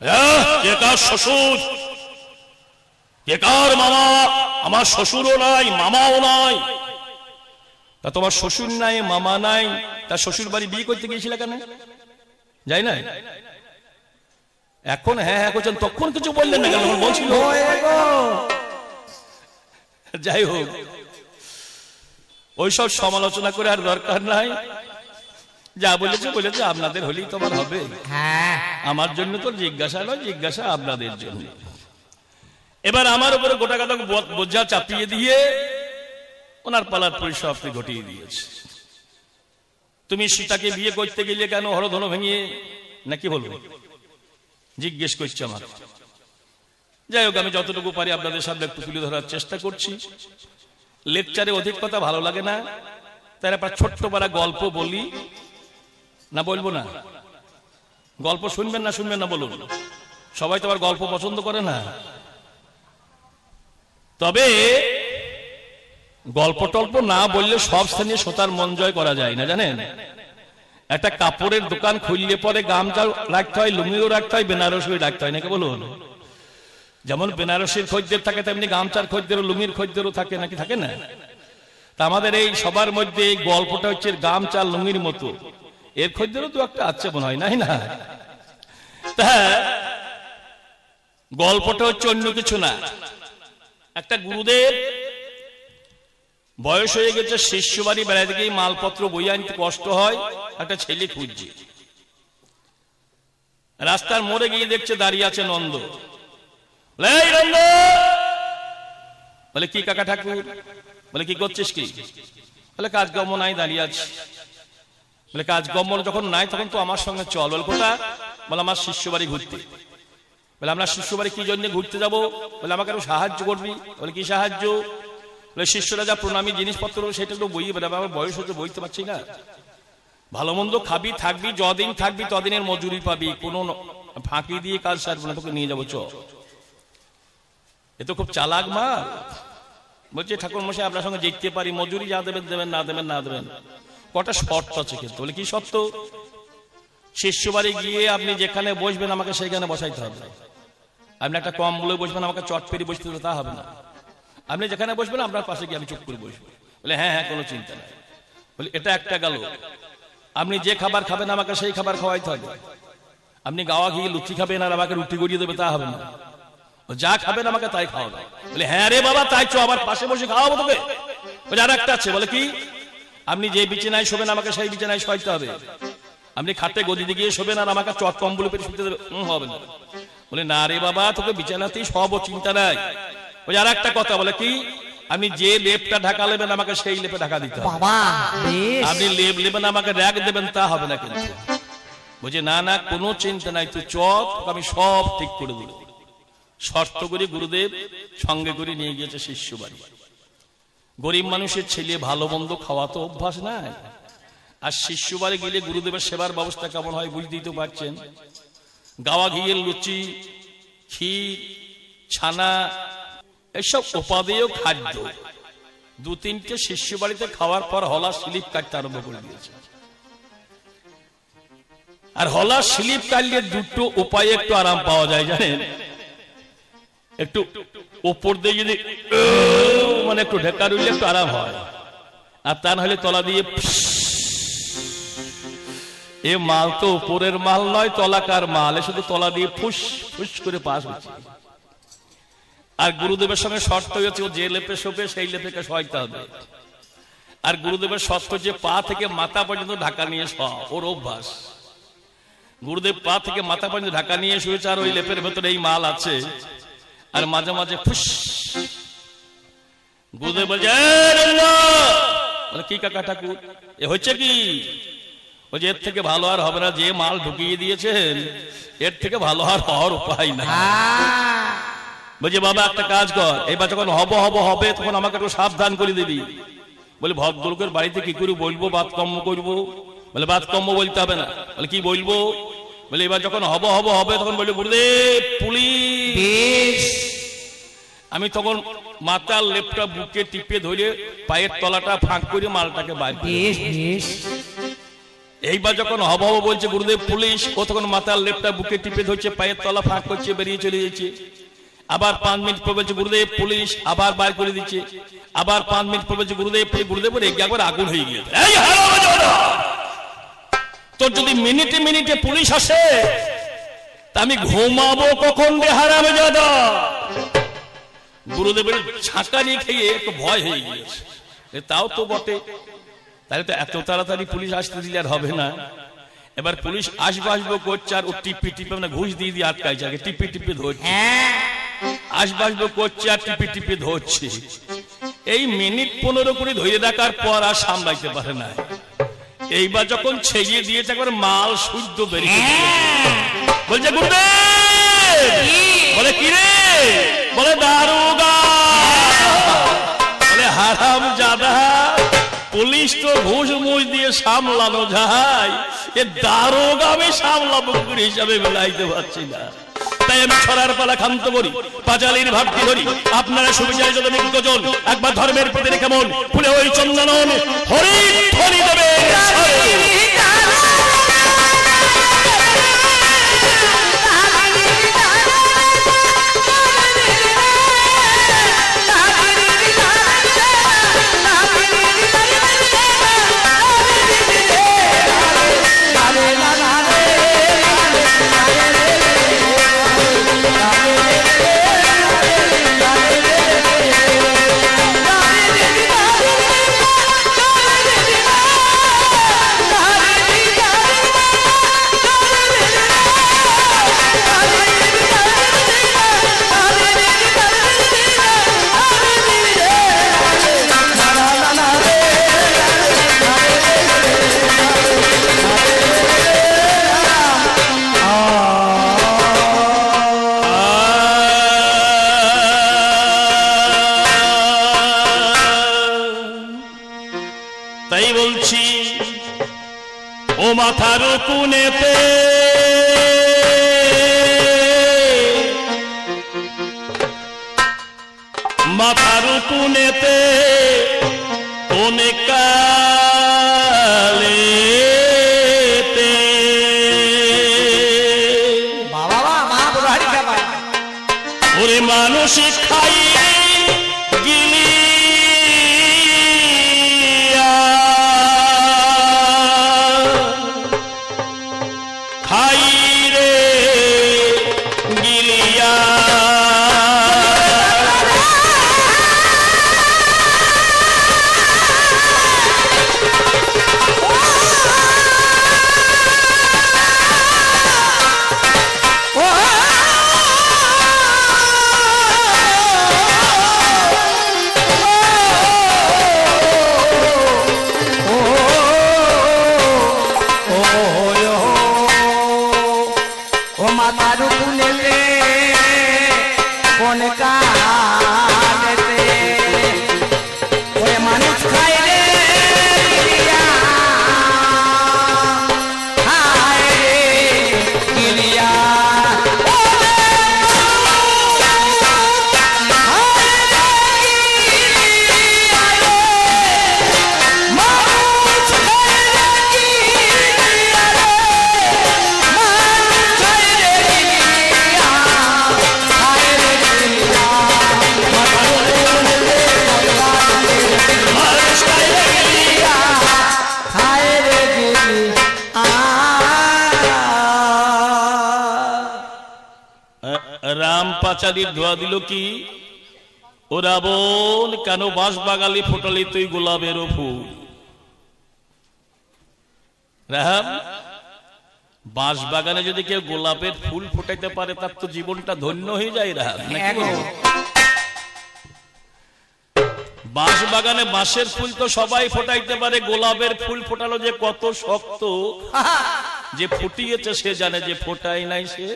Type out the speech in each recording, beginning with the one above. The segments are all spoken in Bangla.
আহ, কে কার শ্বশুর? কে কার মামা? আমার শ্বশুরও নাই মামাও নাই। তা তোমার শ্বশুর নাই মামা নাই তার শ্বশুর বাড়ি বিয়ে করতে গিয়েছিল কেন? যাই না এখন হ্যাঁ হ্যাঁ করছেন তখন কিছু বললেন না কেন? বলছিল। যাই হোক ওইসব সমালোচনা করে আর দরকার নাই। যা বলেছে বলেছে আপনাদের হলেই তোমার হবে। হ্যাঁ। আমার জন্য তো জিজ্ঞাসা নয় জিজ্ঞাসা আপনাদের জন্য। এবার আমার উপরে গোটা কথা বোঝা চাপিয়ে দিয়ে ওনার পালার পরিসমাপ্তি ঘটিয়ে দিয়েছে। তুমি সীতাকে বিয়ে করতে গেলে কেন হরধন ভেঙে নাকি বলব জিজ্ঞেস করছে আমার। যাই হোক আমি যতটুকু পারি আপনাদের সামনে একটু তুলে ধরার চেষ্টা করছি। লেকচারে অধিক কথা ভালো লাগে না তার একটা ছোট্ট পারা গল্প বলি। না, বলব না। গল্প শুনবেন না শুনবেন না, বলুন। সবাই তো আবার গল্প পছন্দ করে না। তবে গল্প টল্প না বললে সব স্থানে শ্রোতার মন জয় করা যায়, না জানেন? একটা কাপড়ের দোকান খুললে পরে গামছা রাখতে হয়, লুঙ্গিও রাখতে হয়, বেনারসিও রাখতে হয়, নাকি বলুন? যেমন বেনারসির খদ্দের থাকে, তেমনি গামচার খদ্দের লুঙ্গির খদ্দেরও থাকে, নাকি থাকে না? তা আমাদের এই সবার মধ্যে এই গল্পটা হচ্ছে গামচা লুঙ্গির মতো। এর খদ্দেরও তো একটা আছে মনে হয় নাই না তা গল্পটা হচ্ছে অন্য কিছু না। একটা গুরুদেব বয়স হয়ে গেছে শিষ্য বাড়ি বেড়াতে গিয়ে মালপত্র বই আনতে কষ্ট হয় একটা ছেলে খুঁজছে। রাস্তার মোড়ে গিয়ে দেখছে দাঁড়িয়ে আছে নন্দ। বলে, নন্দ! বলে কি কাকা ঠাকুর? বলে কি করছিস কি? বলে কাজ কর্ম নাই দাঁড়িয়ে আছি। বলে কাজ কর্ম যখন নাই, তখন তো আমার সঙ্গে চল। বলে কোথা বলে, আমার শিষ্য বাড়ি ঘুরতে। বলে, আমরা শিষ্য বাড়ি কি জন্য ঘুরতে যাব? বলে, আমাকে একটু সাহায্য করবি। বলে, কি সাহায্য? বলে, শিষ্যরা যা প্রণামী জিনিসপত্র, সেটা একটু বই বলে আমার বয়স হচ্ছে, বইতে পারছি না। ভালো মন্দ খাবি, থাকবি, যদিন থাকবি, তদিনের মজুরি পাবি। কোনো ফাঁকি দিয়ে কাজ সারবো না, তোকে নিয়ে যাব, চ। এ তো খুব চালাক মা বলছে, ঠাকুর মশাই, আপনার সঙ্গে যেতে পারি, মজুরি যা দেবেন দেবেন, না দেবেন না দেবেন। কটা শর্ত আছে কিন্তু, বলে কি শর্ত? শিষ্য বাড়ি গিয়ে আপনি যেখানে বসবেন, আমাকে সেইখানে বসাইতে হবে। আপনি একটা কম বলে বসবেন, আমাকে চট পেরি বসতে হবে তা হবে না। আপনি যেখানে বসবেন, আপনার পাশে গিয়ে আমি চুপ করে বসবো। বলে হ্যাঁ হ্যাঁ কোনো চিন্তা নাই। বলে, এটা একটা গেল। আপনি যে খাবার খাবেন, আমাকে সেই খাবার খাওয়াইতে হবে। আপনি গাওয়া গিয়ে লুচি খাবেন, আর আমাকে রুটি গড়িয়ে দেবে, তা হবে না। যা খাবেন আমাকে তাই খাওয়াবে বলে হ্যাঁ রে বাবা তাই চো আমার পাশে বসে খাওয়াবো তোকে। বলে আর একটা আছে। বলে কি? আপনি যে বিছানায় শোবেন আমাকে সেই বিছানায় শোয়াইতে হবে। আপনি খাটে গদিতে গিয়ে শোবেন আর আমাকে চট কম্বল পেরে শুতে দেবে। হবে না। বলে না রে বাবা তোকে বিছানাতেই সব ও চিন্তা নাই। ওই আর একটা কথা। বলে কি? আপনি যে লেপটা ঢাকা লেবেন আমাকে সেই লেপে ঢাকা দিতে হবে। বাবা আপনি লেপ লেবেন আমাকে র্যাক দেবেন তা হবে না কিন্তু। বলছে না না কোনো চিন্তা নাই তুই চট আমি সব ঠিক করে দেবো। শর্ত করে গুরুদেব সঙ্গে করে নিয়ে গিয়েছে শিষ্য বাড়ি গরিব মানুষের ছেলে ভালো মন্দ খাওয়া তো অভ্যাস নাই। আর শিষ্য বাড়ি গেলে গুরুদেবের সেবার ব্যবস্থা কেমন হয় বুঝতেই তো পারছেন। গাওয়া ঘিয়ের লুচি, ক্ষীর, ছানা, এসব উপাদেয় খাদ্য দু তিনটে শিষ্য বাড়িতে খাওয়ার পর হলা স্লিপ কাটতে আরম্ভ করে দিয়েছে। আর হলা স্লিপ কাটলে দুটো উপায়ে একটু আরাম পাওয়া যায়, জানেন? একটু উপর দিয়ে যদি মানে একটু ঢেকা রইলে একটু আরাম হয়। আর তা নাহলে তলা দিয়ে এ মাল তো উপরের মাল নয়, তলাকার মাল। এ শুধু তলা দিয়ে ফুস ফুস করে পাস হচ্ছে। আর গুরুদেবের সঙ্গে শর্ত হয়েছে, ও যে লেপে শোবে, সেই লেপেকে সহাইতে হবে। আর গুরুদেবের শর্ত যে পা থেকে মাথা পর্যন্ত ঢাকা নিয়ে শোয়া ওর অভ্যাস। গুরুদেব পা থেকে মাথা পর্যন্ত ঢাকা নিয়ে শুয়েছে, আর ওই লেপের ভেতরে এই মাল আছে। আর মাঝে মাঝে ফুস। গুরুদেব বলছে বলে কি কাকা ঠাকুর এ হচ্ছে কি? যে এর থেকে ভালো আর হবে না যে মাল ঢুকিয়ে দিয়েছেন এর থেকে ভালো আর হওয়ার উপায় নাই। আহ, বলছে বাবা একটা কাজ কর এবার যখন হব হব হবে তখন আমাকে একটু সাবধান করে দিবি। বলে ভদ্রলোকের বাড়িতে কি করে বলব বাদ কর্ম করব? বলে বাদ কর্ম বলতে হবে না। বলে কি বলব? বলে এবার যখন হব হব হবে তখন বলবে গুরুদেব পুলিশ! আমি তখন মাথার লেপটা বুকে টিপে ধরে পায়ের তলাটা ফাঁক করে মালটাকে বাইর এইবার যখন হব হব বলছে গুরুদেব পুলিশ! ও তখন মাথার লেপটা বুকে টিপে ধরছে পায়ের তলা ফাঁক করছে বেরিয়ে চলে যাচ্ছে। আবার পাঁচ মিনিট পর বলছে গুরুদেব পুলিশ! আবার বার করে দিচ্ছে। আবার পাঁচ মিনিট পর বলছে গুরুদেব গুরুদেব বলে একবার আগুন হয়ে গিয়েছে! তোর যদি মিনিটে মিনিটে পুলিশ আসে তা আমি ঘুমাবো কখন রে হারামে দাদা গুরুদেবের ছাঁকানি খেয়ে একটু ভয় হয়ে গিয়েছে। তাও তো বটে। তাহলে তো এত তাড়াতাড়ি পুলিশ আসতে দিলে আর হবে না। এবার পুলিশ আসব আসব করছে আর ও টিপি টিপে মানে ঘুষ দিয়ে দিয়ে আটকাইছে আগে টিপি টিপে ধরছে। হ্যাঁ। আসব আসব করছে আর টিপি টিপে ধরছে। এই মিনিট পনেরো করে ধরে রাখার পর আর সামলাইতে পারে না। এইবার যখন ছেড়িয়ে দিয়েছে একবার মাল শুদ্ধ বেরিয়ে বলছে গুরুদেব! বলে কি রে বলে দারোগা বলে হারাম জাদা। পুলিশ তো ঘুষ মুষ দিয়ে সামলানো যায়। এ দারোগা আমি সামলাবো করে হিসাবে মিলাইতে পারছি না। তাই আমি ছড়ার পালা ক্ষান্ত করি পাঁচালির ভাবটি ধরি। আপনারা সুবিচারে যত নিকটজন একবার ধর্মের প্রতি কেমন ফুলে ওই চন্দনন হরি হরি দেবে। তাই বলছি ও মাথার কুনেতে মাথার কুনেতে রাম পাচারির ধোয়া দিল কি? ও রাবণ কেন বাঁশ বাগালি ফোটালি তুই গোলাপেরও ফুল? রাম বাঁশ বাগানে যদি কেউ গোলাপের ফুল ফোটাইতে পারে তার তো জীবনটা ধন্য হয়ে যায় রাম বাঁশ বাগানে বাঁশের ফুল তো সবাই ফোটাইতে পারে গোলাপের ফুল ফোটানো যে কত শক্ত। যে ফুটিয়েছে সে জানে যে ফোটাই নাই সে।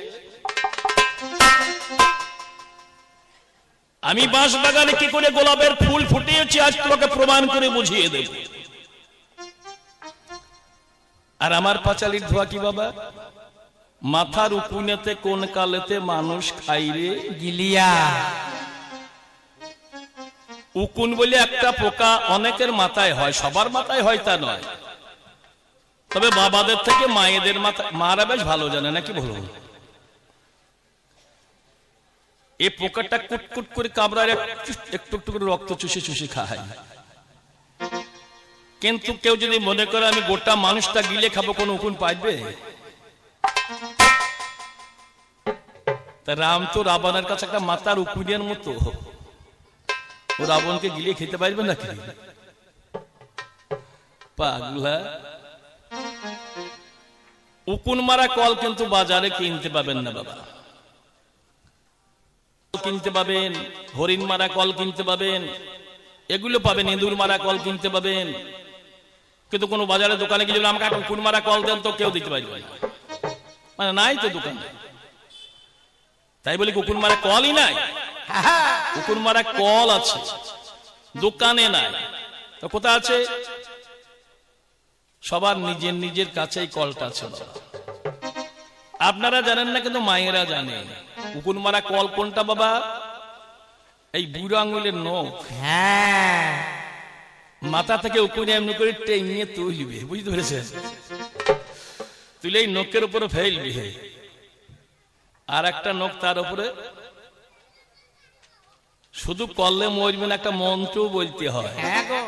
আমি বাঁশ বাগানে কি করে গোলাপের ফুল ফুটিয়েছি আজ তোমাকে প্রমাণ করে বুঝিয়ে দেব। আর আমার পাঁচালির ধোয়া কি বাবা? মাথার উকুনেতে কোন কালেতে মানুষ খাইরে গিলিয়া। উকুন বলে একটা পোকা অনেকের মাথায় হয় সবার মাথায় হয় তা নয়। তবে বাবাদের থেকে মায়েদের মাথা মারা বেশ ভালো জানে নাকি বলুন? এই পোকাটা কুটকুট করে কামড়ার একটু একটু করে রক্ত চুষে চুষে খায়। কিন্তু কেউ যদি মনে করে আমি গোটা মানুষটা গিলে খাব, কোনো উকুন পাইবে? রাম তো রাবণের কাছে একটা মাতার উকুনের মতো। ও রাবণকে গিলে খেতে পারবে নাকি? পাগলা উকুন মারা কল কিন্তু বাজারে কিনতে পাবেন না বাবা। কিনতে পাবেন, হরিণ মারা কল কিনতে পাবেন, এগুলো পাবেন, ইঁদুর মারা কল কিনতে পাবেন। কিন্তু কোনো বাজারে দোকানে গিয়ে আমাকে একটা উকুন মারা কল দেন তো কেউ দিতে পারবে মানে নাই তো দোকানে। তাই বলি কুকুর মারা কলই নাই। কুকুর মারা কল আছে, দোকানে নাই। তো কোথায় আছে? সবার নিজের নিজের কাছেই কলটা আছে আপনারা জানেন না, কিন্তু মায়েরা জানে। উকুন মারা কল কোনটা বাবা? এই বুড়ো আঙুলের নখ। হ্যাঁ। মাথা থেকে উকুনে এমনি করে টেঙিয়ে তুলবে বুঝতে পেরেছেন? তুলে এই নখের উপরে ফেলবি। হে আর একটা নখ তার উপরে। শুধু করলে মরবে না একটা মন্ত্র বলতে হয়। হ্যাঁ গো।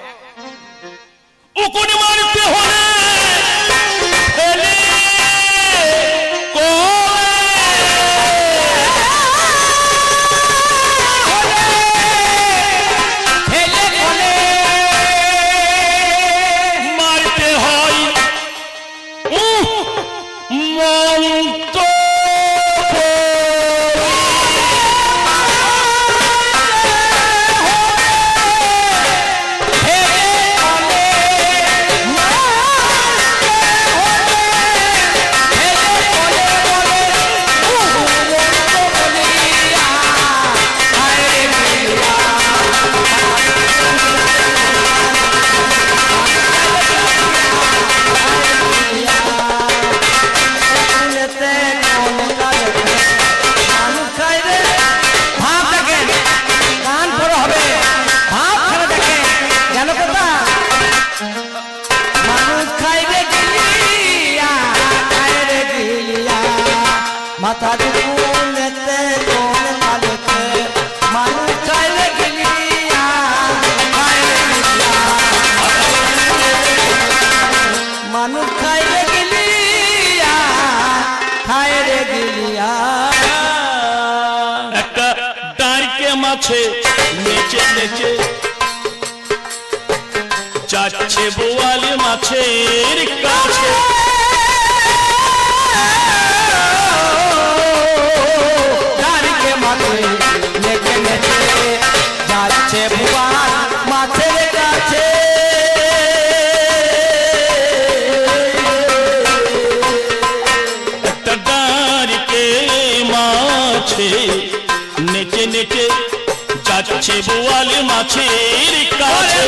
মাছে নেচে নেচে যাচ্ছে বোয়ালি মাছের কাছে। নেচে যাচ্ছে বোয়াল মাছের কাছে।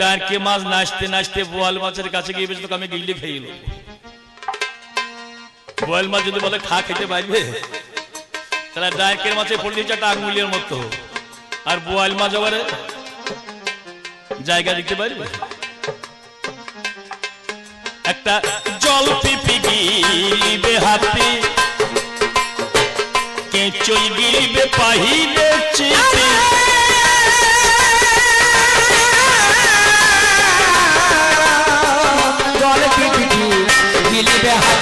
ডারকে মাছ নাচতে নাচতে বোয়াল মাছের কাছে গিয়ে বেশ আমি গিলে খেয়ে এলো বোয়াল মাছ যদি বলে, খা, খেতে পারবে? তাহলে ডারকের মাছে পড়ে দিচ্ছে একটা আঙুলের মতো। আর বোয়াল মাছ আবার জায়গা দিতে পারবে? একটা জল পিপি গিলিবে হাতে কেঁচই গিলিবে পাহিলে চেপে liberta.